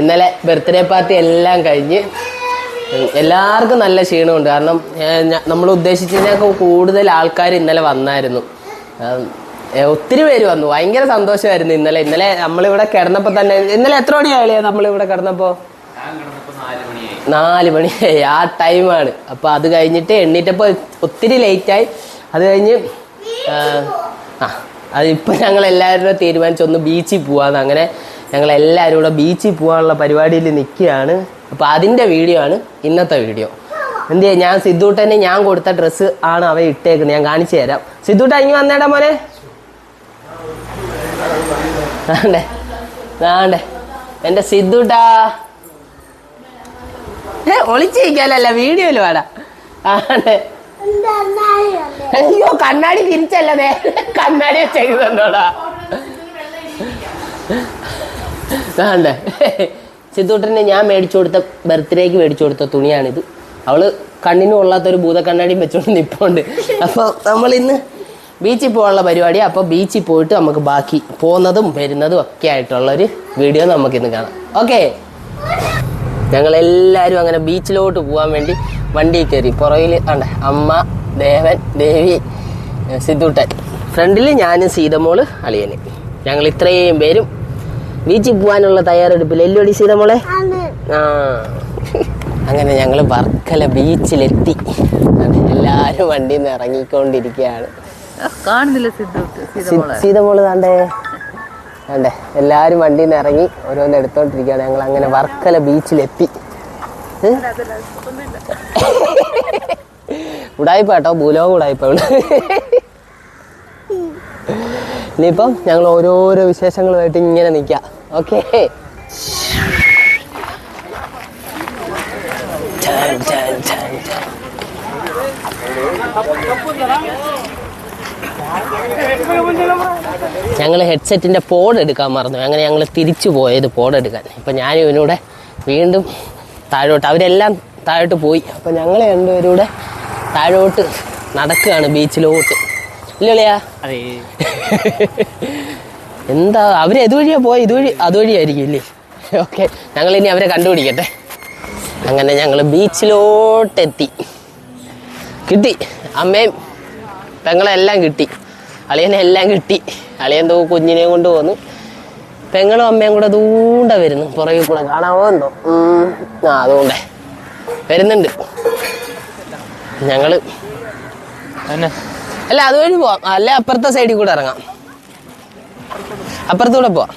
ഇന്നലെ birthday party എല്ലാം കഴിഞ്ഞ് എല്ലാവർക്കും നല്ല ക്ഷീണമുണ്ട്. കാരണം നമ്മൾ ഉദ്ദേശിച്ചതിനൊക്കെ കൂടുതൽ ആൾക്കാർ ഇന്നലെ വന്നായിരുന്നു. ഒത്തിരി പേര് വന്നു. ഭയങ്കര സന്തോഷമായിരുന്നു ഇന്നലെ. ഇന്നലെ നമ്മളിവിടെ കിടന്നപ്പോൾ തന്നെ ഇന്നലെ എത്ര മണിയായാലേ നമ്മളിവിടെ കിടന്നപ്പോൾ നാല് മണിയായി. ആ ടൈമാണ് അപ്പോൾ അത് കഴിഞ്ഞിട്ട് എണ്ണീറ്റപ്പോൾ ഒത്തിരി ലേറ്റായി അത് കഴിഞ്ഞ് ആ അതിപ്പോൾ ഞങ്ങൾ എല്ലാവരും തീരുമാനിച്ചൊന്ന് ബീച്ചിൽ പോവാന്ന്. അങ്ങനെ ഞങ്ങൾ എല്ലാവരും കൂടെ ബീച്ചിൽ പോകാനുള്ള പരിപാടിയിൽ നിൽക്കുകയാണ്. അപ്പോൾ അതിന്റെ വീഡിയോ ആണ് ഇന്നത്തെ വീഡിയോ എന്ത് ഞാൻ സിദ്ധുട്ടനെ ഞാൻ കൊടുത്ത ഡ്രസ്സ് ആണ് അവ ഇട്ടേക്കുന്നത്. ഞാൻ കാണിച്ചു തരാം. സിദ്ധൂട്ട ഇനി വന്നേടാ മോനെ. വേണ്ടേ വേണ്ടേ എന്റെ സിദ്ധൂട്ടാ. ഏ ഒളിച്ചിരിക്കാനല്ല വീഡിയോയിൽ വേടാ. ആണ്ടേ. അയ്യോ കണ്ണാടി തിരിച്ചല്ലേ കണ്ണാടി ചെയ്തോടാ വേണ്ടേ സിദ്ധൂട്ടന് ഞാൻ മേടിച്ചു കൊടുത്ത ബർത്ത്ഡേക്ക് മേടിച്ചു കൊടുത്ത തുണിയാണിത്. അവൾ കണ്ണിന് കൊള്ളാത്തൊരു ഭൂത കണ്ണാടിയും വെച്ചോണ്ട് നിപ്പുണ്ട്. അപ്പോൾ നമ്മൾ ഇന്ന് ബീച്ചിൽ പോകാനുള്ള പരിപാടി. അപ്പോൾ ബീച്ചിൽ പോയിട്ട് നമുക്ക് ബാക്കി പോകുന്നതും വരുന്നതും ഒക്കെ ആയിട്ടുള്ള ഒരു വീഡിയോ നമുക്ക് ഇന്ന് കാണാം. ഓക്കേ? ഞങ്ങളെല്ലാവരും അങ്ങനെ ബീച്ചിലോട്ട് പോകാൻ വേണ്ടി വണ്ടി കയറി. പുറകിൽ ഉണ്ട് അമ്മ ദേവൻ ദേവി സിദ്ധൂട്ടൻ. ഫ്രണ്ടിൽ ഞാനും സീതമോൾ അളിയന്. ഞങ്ങൾ ഇത്രയും പേരും ബീച്ചിൽ പോകാനുള്ള തയ്യാറെടുപ്പിൽ എല്ലോടി സീതമോളെ ആ. അങ്ങനെ ഞങ്ങൾ വർക്കല ബീച്ചിലെത്തി. ആണ്, എല്ലാവരും വണ്ടിയിൽ നിന്ന് ഇറങ്ങിക്കൊണ്ടിരിക്കുകയാണ് കാണുന്നില്ല സീതമോൾ താണ്ടേ? വേണ്ടേ എല്ലാവരും വണ്ടിയിൽ നിന്ന് ഇറങ്ങി ഓരോന്ന് എടുത്തോണ്ടിരിക്കുകയാണ്. ഞങ്ങൾ അങ്ങനെ വർക്കല ബീച്ചിലെത്തി. ഉടായ്പ കേട്ടോ ഭൂലോക ഉടായ്പ ഇനിയിപ്പം ഞങ്ങൾ ഓരോരോ വിശേഷങ്ങളുമായിട്ട് ഇങ്ങനെ നിൽക്കാം ഓക്കെ ഞങ്ങൾ ഹെഡ്സെറ്റിന്റെ പോഡ് എടുക്കാൻ മറന്നു. അങ്ങനെ ഞങ്ങൾ തിരിച്ചു പോയത് പോഡ് എടുക്കാൻ. ഇപ്പം ഞാൻ ഇവനൂടെ വീണ്ടും താഴോട്ട് അവരെല്ലാം താഴോട്ട് പോയി. അപ്പം ഞങ്ങൾ രണ്ടുപേരും കൂടെ താഴോട്ട് നടക്കുകയാണ് ബീച്ചിലോട്ട് ഇല്ലല്ലയാ എന്താ അവർ ഇതുവഴിയാ പോയ? ഇതുവഴി അതുവഴിയായിരിക്കും ഇല്ലേ? ഓക്കെ ഞങ്ങൾ ഇനി അവരെ കണ്ടുപിടിക്കട്ടെ. അങ്ങനെ ഞങ്ങൾ ബീച്ചിലോട്ടെത്തി. കിട്ടി. അമ്മയും പെങ്ങളെല്ലാം കിട്ടി. അളിയനെ എല്ലാം കിട്ടി. അളിയൻ തോ കുഞ്ഞിനെയും കൊണ്ട് പോന്നു. പെങ്ങളും അമ്മയും കൂടെ ദൂണ്ട വരുന്നു. പുറകിൽ കൂടെ കാണാമോ എന്തോ. ആ അതുകൊണ്ടേ. വരുന്നുണ്ട്. ഞങ്ങൾ അല്ല അതുവഴി പോവാം. അല്ല അപ്പുറത്തെ സൈഡിൽ കൂടെ ഇറങ്ങാം. അപ്പുറത്തൂടെ പോവാം.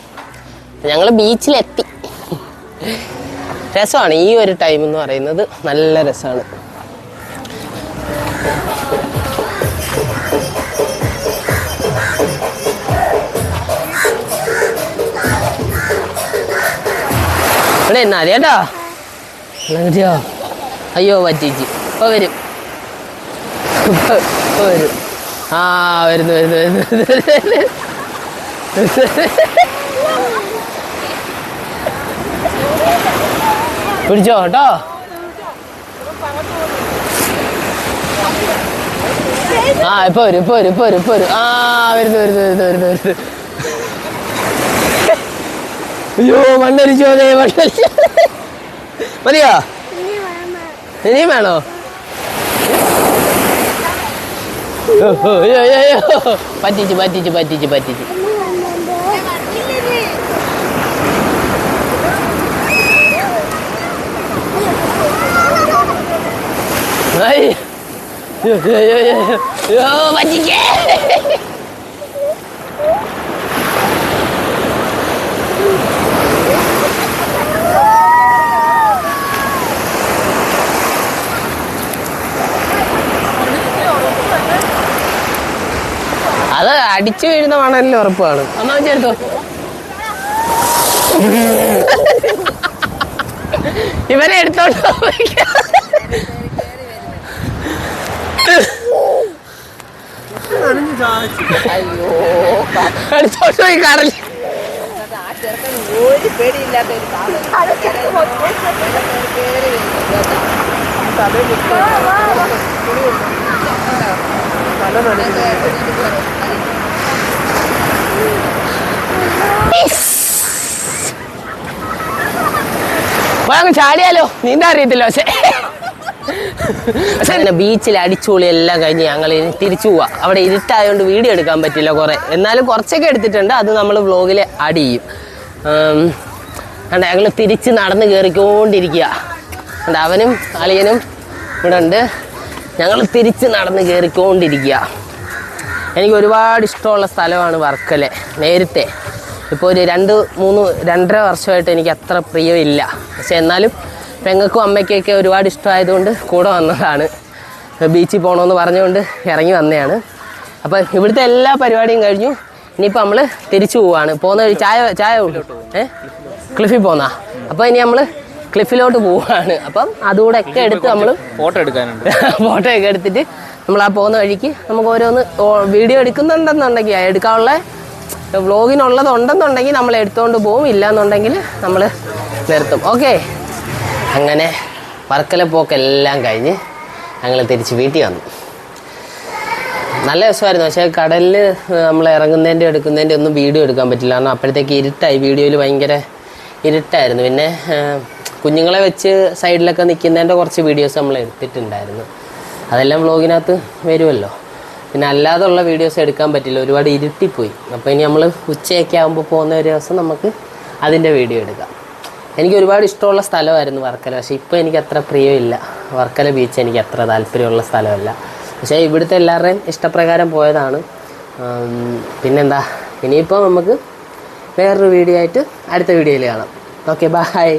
ഞങ്ങൾ ബീച്ചിലെത്തി. രസമാണ് ഈ ഒരു ടൈം എന്ന് പറയുന്നത്. നല്ല രസമാണ് ഇവിടെ എന്നാ അറിയാട്ടോ കിട്ടിയോ? അയ്യോ പറ്റിച്ച് ഇപ്പൊ വരും. ഇപ്പൊ വരും. ആ വരുന്നു വരുന്നു, വരുന്നു. പിടിച്ചോ കേട്ടോ? ആ ഇപ്പൊ വരും ഇപ്പൊ വരും ഇപ്പൊ വരും ഇപ്പൊ വരും. ആ വരുന്നു വരുന്നു വരുന്നു വരുന്നു വരുന്നു. അയ്യോ മണ്ണരിച്ചോ ദേ മണ്ണരിച്ചോ മതിയോ? ഇനിയും വേണോ. പറ്റിച്ച് പറ്റിച്ച് പറ്റിച്ച് പറ്റിച്ച് ഐ. അയ്യോ, അയ്യോ, അയ്യോ, അയ്യോ. അയ്യോ, പറ്റിക്കേ അത് അടിച്ചു വീഴുന്ന മണലിൽ ഉറപ്പാണ്. അമ്മ ചേർത്തോ ഇവനെ എടുത്തോണ്ട് പോയി കടൽ ഒരു പേടിയില്ലാത്ത ഒരു ചാടിയാലോ നീന്താ അറിയത്തില്ല പക്ഷെ. അങ്ങനെ ബീച്ചിൽ അടിച്ചുപൊളി എല്ലാം കഴിഞ്ഞ് ഞങ്ങൾ തിരിച്ചു പോവാ. അവിടെ ഇരുട്ടായതുകൊണ്ട് വീഡിയോ എടുക്കാൻ പറ്റില്ല കുറെ. എന്നാലും കുറച്ചൊക്കെ എടുത്തിട്ടുണ്ട്. അത് നമ്മൾ വ്ലോഗിൽ ആഡ് ചെയ്യും. ഞങ്ങൾ തിരിച്ച് നടന്ന് കയറിക്കൊണ്ടിരിക്കുക കണ്ട അവനും അളിയനും ഇവിടെ ഉണ്ട്. ഞങ്ങൾ തിരിച്ച് നടന്ന് കയറിക്കൊണ്ടിരിക്കുക എനിക്ക് ഒരുപാട് ഇഷ്ടമുള്ള സ്ഥലമാണ് വർക്കല. നേരത്തെ ഇപ്പോൾ ഒരു രണ്ട് മൂന്ന് രണ്ടര വർഷമായിട്ട് എനിക്ക് അത്ര പ്രിയമില്ല. പക്ഷെ എന്നാലും പെങ്ങൾക്കും അമ്മയ്ക്കൊക്കെ ഒരുപാട് ഇഷ്ടമായതുകൊണ്ട് കൂടെ വന്നതാണ്. ബീച്ചിൽ പോകണമെന്ന് പറഞ്ഞുകൊണ്ട് ഇറങ്ങി വന്നതാണ് അപ്പം ഇവിടുത്തെ എല്ലാ പരിപാടിയും കഴിഞ്ഞു. ഇനിയിപ്പോൾ നമ്മൾ തിരിച്ചു പോവാണ്. പോകുന്ന വഴി ചായ ചായ ഏ? ക്ലിഫിൽ പോന്നാ? അപ്പോൾ ഇനി നമ്മൾ ക്ലിഫിലോട്ട് പോവാണ്. അപ്പം അതുകൂടെ ഒക്കെ എടുത്ത് നമ്മൾ ഫോട്ടോ എടുക്കാനുണ്ട്. ഫോട്ടോ ഒക്കെ എടുത്തിട്ട് നമ്മൾ ആ പോകുന്ന വഴിക്ക് നമുക്ക് ഓരോന്ന് വീഡിയോ എടുക്കുന്നുണ്ടെന്നുണ്ടെങ്കിൽ എടുക്കാനുള്ള വ്ളോഗിനുള്ളത് ഉണ്ടെന്നുണ്ടെങ്കിൽ നമ്മൾ എടുത്തുകൊണ്ട് പോകും ഇല്ലാന്നുണ്ടെങ്കിൽ നമ്മൾ നിർത്തും. ഓക്കെ? അങ്ങനെ വർക്കല പോക്കെല്ലാം കഴിഞ്ഞ് ഞങ്ങൾ തിരിച്ച് വീട്ടിൽ വന്നു. നല്ല രസമായിരുന്നു. പക്ഷേ കടലിൽ നമ്മൾ ഇറങ്ങുന്നതിന്റെ എടുക്കുന്നതിന്റെ ഒന്നും വീഡിയോ എടുക്കാൻ പറ്റില്ല. കാരണം അപ്പോഴത്തേക്ക് ഇരുട്ടായി. വീഡിയോയിൽ ഭയങ്കര ഇരുട്ടായിരുന്നു. പിന്നെ കുഞ്ഞുങ്ങളെ വെച്ച് സൈഡിലൊക്കെ നിൽക്കുന്നതിന്റെ കുറച്ച് വീഡിയോസ് നമ്മൾ എടുത്തിട്ടുണ്ടായിരുന്നു. അതെല്ലാം വ്ളോഗിനകത്ത് വരുമല്ലോ. പിന്നെ അല്ലാതുള്ള വീഡിയോസ് എടുക്കാൻ പറ്റില്ല. ഒരുപാട് ഇരുട്ടിപ്പോയി. അപ്പോൾ ഇനി നമ്മൾ ഉച്ചയൊക്കെ ആകുമ്പോൾ പോകുന്ന ഒരു ദിവസം നമുക്ക് അതിന്റെ വീഡിയോ എടുക്കാം. എനിക്ക് ഒരുപാട് ഇഷ്ടമുള്ള സ്ഥലമായിരുന്നു വർക്കല. പക്ഷേ ഇപ്പോൾ എനിക്ക് അത്ര പ്രിയമില്ല. വർക്കല ബീച്ച് എനിക്ക് അത്ര താല്പര്യമുള്ള സ്ഥലമല്ല. പക്ഷേ ഇവിടുത്തെ എല്ലാവരുടെയും ഇഷ്ടപ്രകാരം പോയതാണ്. പിന്നെന്താ? ഇനിയിപ്പോൾ നമുക്ക് വേറൊരു വീഡിയോ ആയിട്ട് അടുത്ത വീഡിയോയിൽ കാണാം. Okay bye